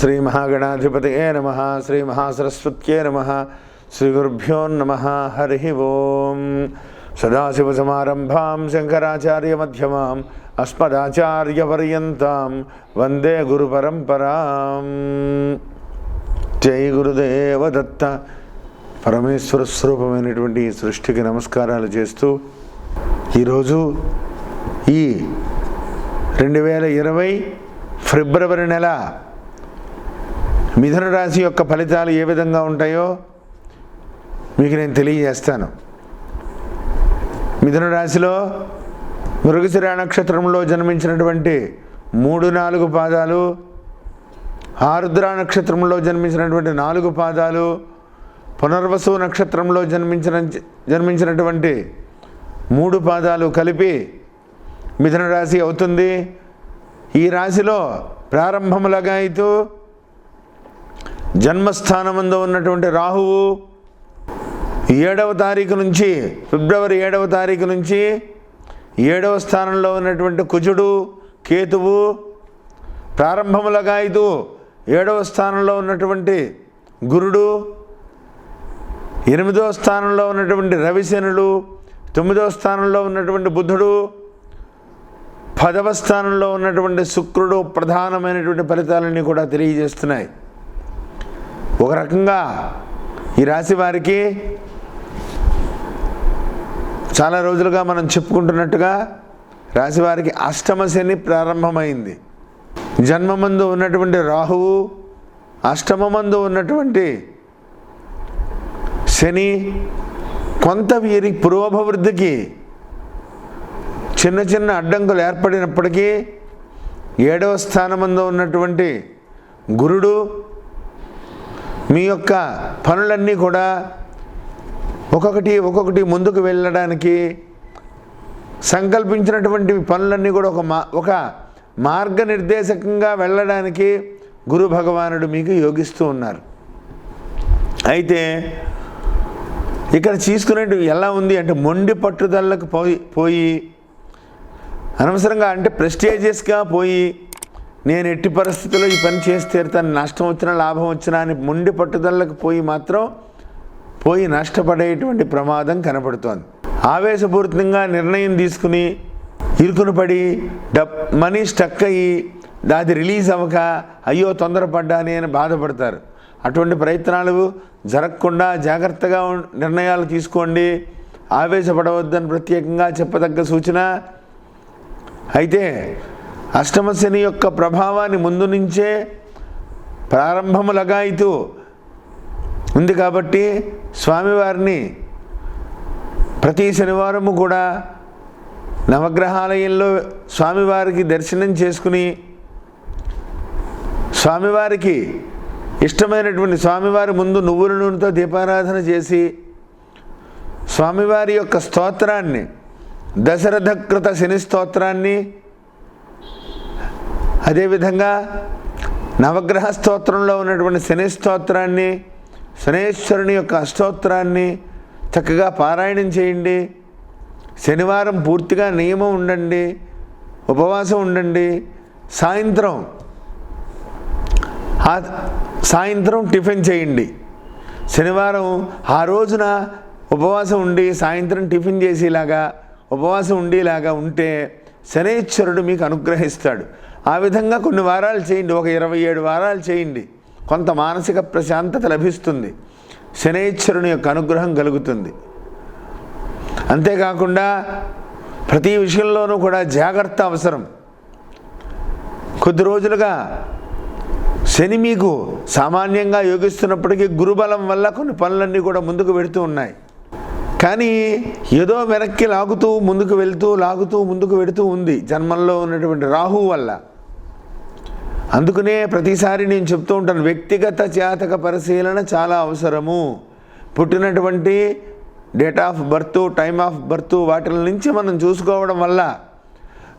శ్రీ మహాగణాధిపతయే నమ శ్రీ మహాసరస్వత్యే నమ శ్రీ గురుభ్యో నమ హరి ఓం సదాశివసమారంభాం శంకరాచార్యమధ్యమాం అస్మదాచార్యపర్యంతం వందే గురుపరంపరాం జై గురుదేవదత్త పరమేశ్వర స్వరూపమైనటువంటి సృష్టికి నమస్కారాలు చేస్తూ ఈరోజు ఈ రెండు వేల ఇరవై ఫిబ్రవరి నెల మిథున రాశి యొక్క ఫలితాలు ఏ విధంగా ఉంటాయో మీకు నేను తెలియజేస్తాను. మిథున రాశిలో మృగశిర నక్షత్రంలో జన్మించినటువంటి మూడు నాలుగు పాదాలు ఆరుద్ర నక్షత్రంలో జన్మించినటువంటి నాలుగు పాదాలు పునర్వసు నక్షత్రంలో జన్మించిన జన్మించినటువంటి మూడు పాదాలు కలిపి మిథున రాశి అవుతుంది. ఈ రాశిలో ప్రారంభములగా అయితే జన్మస్థానమందు ఉన్నటువంటి రాహువు ఏడవ తారీఖు నుంచి ఫిబ్రవరి ఏడవ తారీఖు నుంచి ఏడవ స్థానంలో ఉన్నటువంటి కుజుడు కేతువు ప్రారంభములగా అయితే ఏడవ స్థానంలో ఉన్నటువంటి గురుడు ఎనిమిదవ స్థానంలో ఉన్నటువంటి రవిశనుడు తొమ్మిదవ స్థానంలో ఉన్నటువంటి బుధుడు పదవ స్థానంలో ఉన్నటువంటి శుక్రుడు ప్రధానమైనటువంటి ఫలితాలన్నీ కూడా తెలియజేస్తున్నాయి. ఒక రకంగా ఈ రాశి వారికి చాలా రోజులుగా మనం చెప్పుకుంటున్నట్టుగా రాశివారికి అష్టమ శని ప్రారంభమైంది. జన్మమందు ఉన్నటువంటి రాహువు అష్టమమందు ఉన్నటువంటి శని కొంత వీరి పురోభివృద్ధికి చిన్న చిన్న అడ్డంకులు ఏర్పడినప్పటికీ ఏడవ స్థానమందు ఉన్నటువంటి గురుడు మీ యొక్క పనులన్నీ కూడా ఒక్కొక్కటి ఒక్కొక్కటి ముందుకు వెళ్ళడానికి సంకల్పించినటువంటి పనులన్నీ కూడా ఒక మా ఒక మార్గనిర్దేశకంగా వెళ్ళడానికి గురు భగవానుడు మీకు యోగిస్తూ ఉన్నారు. అయితే ఇక్కడ తీసుకునేవి ఎలా ఉంది అంటే మొండి పట్టుదలకు పోయి పోయి అనవసరంగా అంటే ప్రెస్టేజియస్గా పోయి నేను ఎట్టి పరిస్థితుల్లో ఈ పని చేసి తీరుతాను. నష్టం వచ్చినా లాభం వచ్చినా అని ముండి పట్టుదలకు పోయి మాత్రం పోయి నష్టపడేటువంటి ప్రమాదం కనపడుతోంది. ఆవేశపూరితంగా నిర్ణయం తీసుకుని ఇరుకును పడి డబ్ మనీ స్టక్ అయ్యి అది రిలీజ్ అవ్వక అయ్యో తొందరపడ్డాని అని బాధపడతారు. అటువంటి ప్రయత్నాలు జరగకుండా జాగ్రత్తగా నిర్ణయాలు తీసుకోండి. ఆవేశపడవద్దని ప్రత్యేకంగా చెప్పదగ్గ సూచన అయితే అష్టమ శని యొక్క ప్రభావాన్ని ముందు నుంచే ప్రారంభము లగాయితూ ఉంది కాబట్టి స్వామివారిని ప్రతి శనివారము కూడా నవగ్రహాలయంలో స్వామివారికి దర్శనం చేసుకుని స్వామివారికి ఇష్టమైనటువంటి స్వామివారి ముందు నువ్వుల నూనెతో దీపారాధన చేసి స్వామివారి యొక్క స్తోత్రాన్ని దశరథకృత శని స్తోత్రాన్ని అదేవిధంగా నవగ్రహ స్తోత్రంలో ఉన్నటువంటి శని స్తోత్రాన్ని శనేశ్వరుని యొక్క అష్టోత్తరాన్ని చక్కగా పారాయణం చేయండి. శనివారం పూర్తిగా నియమం ఉండండి. ఉపవాసం ఉండండి. సాయంత్రం ఆ సాయంత్రం టిఫిన్ చేయండి. శనివారం ఆ రోజున ఉపవాసం ఉండి సాయంత్రం టిఫిన్ చేసేలాగా ఉపవాసం ఉండేలాగా ఉంటే శనేశ్వరుడు మీకు అనుగ్రహిస్తాడు. ఆ విధంగా కొన్ని వారాలు చేయండి. ఒక ఇరవై ఏడు వారాలు చేయండి. కొంత మానసిక ప్రశాంతత లభిస్తుంది. శనేశ్వరుని యొక్క అనుగ్రహం కలుగుతుంది. అంతేకాకుండా ప్రతి విషయంలోనూ కూడా జాగ్రత్త అవసరం. కొద్ది రోజులుగా శని మీకు సామాన్యంగా యోగిస్తున్నప్పటికీ గురుబలం వల్ల కొన్ని పనులన్నీ కూడా ముందుకు వెళుతూ ఉన్నాయి. కానీ ఏదో వెనక్కి లాగుతూ ముందుకు వెళుతూ లాగుతూ ముందుకు వెళుతూ ఉంది జన్మంలో ఉన్నటువంటి రాహు వల్ల. అందుకనే ప్రతిసారి నేను చెప్తూ ఉంటాను వ్యక్తిగత జాతక పరిశీలన చాలా అవసరము. పుట్టినటువంటి date of birth time of birth వాటిల నుంచి మనం చూసుకోవడం వల్ల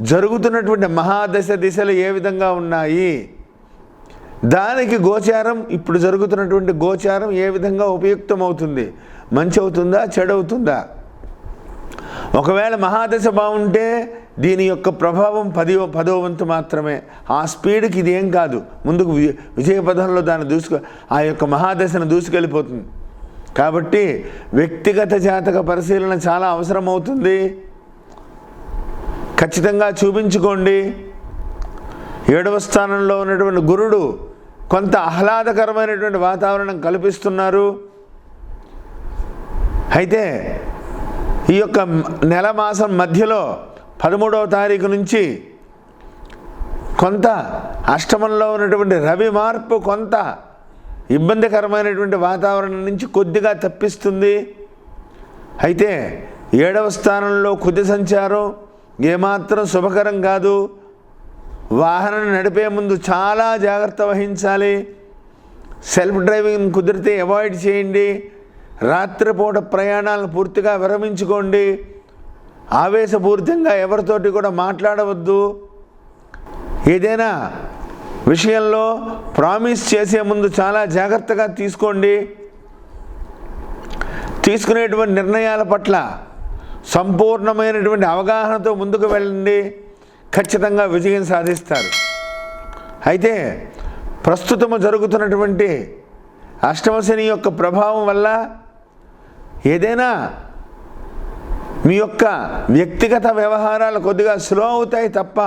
జరుగుతున్నటువంటి మహాదశ దిశలు ఏ విధంగా ఉన్నాయి? దానికి గోచారం ఇప్పుడు జరుగుతున్నటువంటి గోచారం ఏ విధంగా ఉపయుక్తమవుతుంది? మంచి అవుతుందా చెడు అవుతుందా ఒకవేళ మహాదశ బాగుంటే దీని యొక్క ప్రభావం పది పదో వంతు మాత్రమే. ఆ స్పీడ్కి ఇది ఏం కాదు. ముందుకు వి- దాన్ని దూసుకు ఆ యొక్క మహాదశను దూసుకెళ్ళిపోతుంది. కాబట్టి వ్యక్తిగత జాతక పరిశీలన చాలా అవసరం అవుతుంది ఖచ్చితంగా చూపించుకోండి. ఏడవ స్థానంలో ఉన్నటువంటి గురుడు కొంత ఆహ్లాదకరమైనటువంటి వాతావరణం కల్పిస్తున్నారు. అయితే ఈ యొక్క నెల మాసం మధ్యలో పదమూడవ తారీఖు నుంచి కొంత అష్టమంలో ఉన్నటువంటి రవి మార్పు కొంత ఇబ్బందికరమైనటువంటి వాతావరణం నుంచి కొద్దిగా తప్పిస్తుంది. అయితే ఏడవ స్థానంలో కుది సంచారం ఏమాత్రం శుభకరం కాదు. వాహనం నడిపే ముందు చాలా జాగ్రత్త వహించాలి. సెల్ఫ్ డ్రైవింగ్ కుదిరితే అవాయిడ్ చేయండి. రాత్రిపూట ప్రయాణాలను పూర్తిగా విరమించుకోండి. ఆవేశపూరితంగా ఎవరితోటి కూడా మాట్లాడవద్దు. ఏదైనా విషయంలో ప్రామిస్ చేసే ముందు చాలా జాగ్రత్తగా తీసుకోండి. తీసుకునేటువంటి నిర్ణయాల పట్ల సంపూర్ణమైనటువంటి అవగాహనతో ముందుకు వెళ్ళండి. ఖచ్చితంగా విజయం సాధిస్తారు. అయితే ప్రస్తుతము జరుగుతున్నటువంటి అష్టమశని యొక్క ప్రభావం వల్ల ఏదైనా మీ యొక్క వ్యక్తిగత వ్యవహారాలు కొద్దిగా స్లో అవుతాయి తప్ప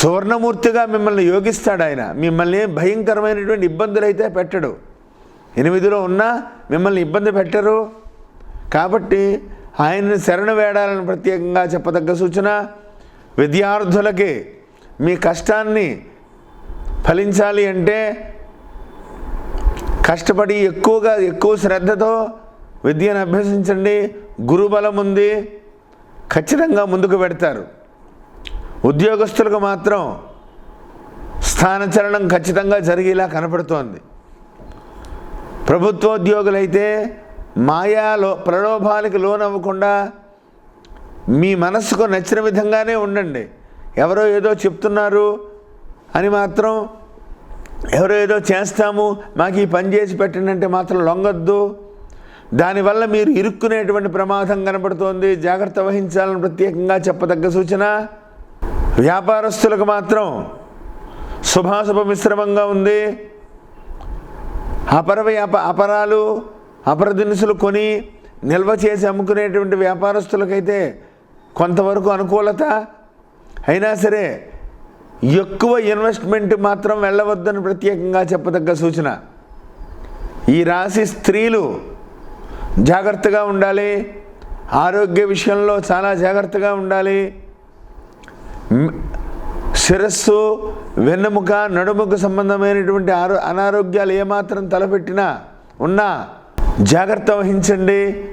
సువర్ణమూర్తిగా మిమ్మల్ని యోగిస్తాడు ఆయన. మిమ్మల్ని భయంకరమైనటువంటి ఇబ్బందులు అయితే పెట్టడు. ఎనిమిదిలో ఉన్నా మిమ్మల్ని ఇబ్బంది పెట్టరు. కాబట్టి ఆయన్ని శరణు వేడాలని ప్రత్యేకంగా చెప్పదగ్గ సూచన విద్యార్థులకి మీ కష్టాన్ని ఫలించాలి అంటే కష్టపడి ఎక్కువగా ఎక్కువ శ్రద్ధతో విద్యను అభ్యసించండి గురుబలం ఉంది ఖచ్చితంగా ముందుకు పెడతారు. ఉద్యోగస్తులకు మాత్రం స్థానచలనం ఖచ్చితంగా జరిగేలా కనపడుతోంది. ప్రభుత్వోద్యోగులైతే మాయాలో ప్రలోభాలకి లోనవ్వకుండా మీ మనస్సుకు నచ్చిన విధంగానే ఉండండి. ఎవరో ఏదో చెప్తున్నారు అని మాత్రం ఎవరో ఏదో చేస్తాము మాకు ఈ పని చేసి పెట్టండి అంటే మాత్రం లొంగద్దు. దానివల్ల మీరు ఇరుక్కునేటువంటి ప్రమాదం కనపడుతోంది. జాగ్రత్త వహించాలని ప్రత్యేకంగా చెప్పదగ్గ సూచన వ్యాపారస్తులకు మాత్రం శుభాశుభ మిశ్రమంగా ఉంది. అపర వ్యాప అపరాలు అపర దినుసులు కొని నిల్వ చేసి అమ్ముకునేటువంటి వ్యాపారస్తులకైతే కొంతవరకు అనుకూలత. అయినా సరే ఎక్కువ ఇన్వెస్ట్మెంట్ మాత్రం వెళ్ళవద్దని ప్రత్యేకంగా చెప్పదగ్గ సూచన. ఈ రాశి స్త్రీలు జాగ్రత్తగా ఉండాలి. ఆరోగ్య విషయంలో చాలా జాగ్రత్తగా ఉండాలి. శిరస్సు వెన్నెముక నడుముకు సంబంధమైనటువంటి ఆరో అనారోగ్యాలు ఏమాత్రం తలపెట్టినా ఉన్నా జాగ్రత్త వహించండి.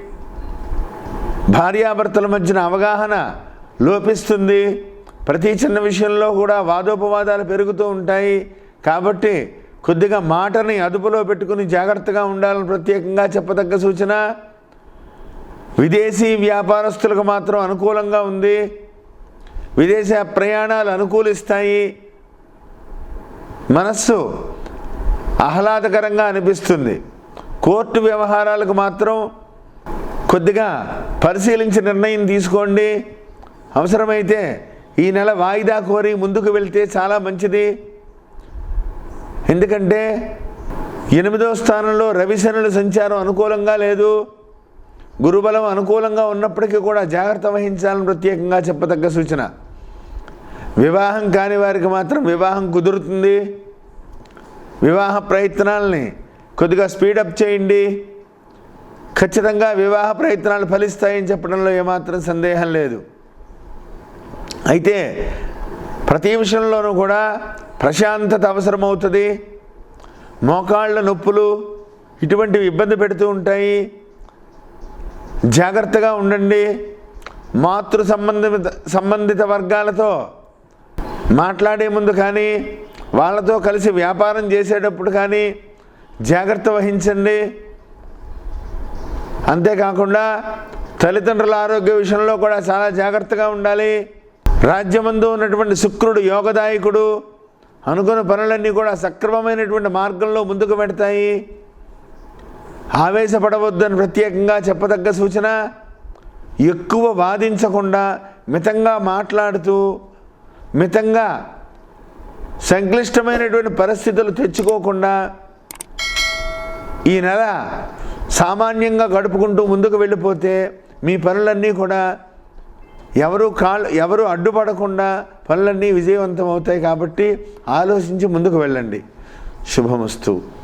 భార్యాభర్తల మధ్యన అవగాహన లోపిస్తుంది. ప్రతి చిన్న విషయంలో కూడా వాదోపవాదాలు పెరుగుతూ ఉంటాయి. కాబట్టి కొద్దిగా మాటని అదుపులో పెట్టుకుని జాగ్రత్తగా ఉండాలని ప్రత్యేకంగా చెప్పదగ్గ సూచన విదేశీ వ్యాపారస్తులకు మాత్రం అనుకూలంగా ఉంది. విదేశ ప్రయాణాలు అనుకూలిస్తాయి. మనస్సు ఆహ్లాదకరంగా అనిపిస్తుంది. కోర్టు వ్యవహారాలకు మాత్రం కొద్దిగా పరిశీలించి నిర్ణయం తీసుకోండి. అవసరమైతే ఈ నెల వాయిదా కోరి ముందుకు వెళ్తే చాలా మంచిది. ఎందుకంటే ఎనిమిదో స్థానంలో రవిశనుల సంచారం అనుకూలంగా లేదు. గురుబలం అనుకూలంగా ఉన్నప్పటికీ కూడా జాగ్రత్త వహించాలని ప్రత్యేకంగా చెప్పదగ్గ సూచన. వివాహం కాని వారికి మాత్రం వివాహం కుదురుతుంది. వివాహ ప్రయత్నాలని కొద్దిగా స్పీడప్ చేయండి. ఖచ్చితంగా వివాహ ప్రయత్నాలు ఫలిస్తాయని చెప్పడంలో ఏమాత్రం సందేహం లేదు. అయితే ప్రతి విషయంలోనూ కూడా ప్రశాంతత అవసరమవుతుంది. మోకాళ్ళ నొప్పులు ఇటువంటివి ఇబ్బంది పెడుతూ ఉంటాయి. జాగ్రత్తగా ఉండండి. మాతృ సంబంధిత సంబంధిత వర్గాలతో మాట్లాడే ముందు కానీ వాళ్ళతో కలిసి వ్యాపారం చేసేటప్పుడు కానీ జాగ్రత్త వహించండి. అంతేకాకుండా తల్లిదండ్రుల ఆరోగ్య విషయంలో కూడా చాలా జాగ్రత్తగా ఉండాలి. రాజ్యమందు ఉన్నటువంటి శుక్రుడు యోగదాయకుడు. అనుకున్న పనులన్నీ కూడా సక్రమమైనటువంటి మార్గంలో ముందుకు పెడతాయి. ఆవేశపడవద్దని ప్రత్యేకంగా చెప్పదగ్గ సూచన ఎక్కువ వాదించకుండా మితంగా మాట్లాడుతూ మితంగా సంక్లిష్టమైనటువంటి పరిస్థితులు తెచ్చుకోకుండా ఈ నెల సామాన్యంగా గడుపుకుంటూ ముందుకు వెళ్ళిపోతే మీ పనులన్నీ కూడా ఎవరు కాళ్ళు ఎవరు అడ్డుపడకుండా పనులన్నీ విజయవంతం అవుతాయి కాబట్టి ఆలోచించి ముందుకు వెళ్ళండి. శుభమస్తు.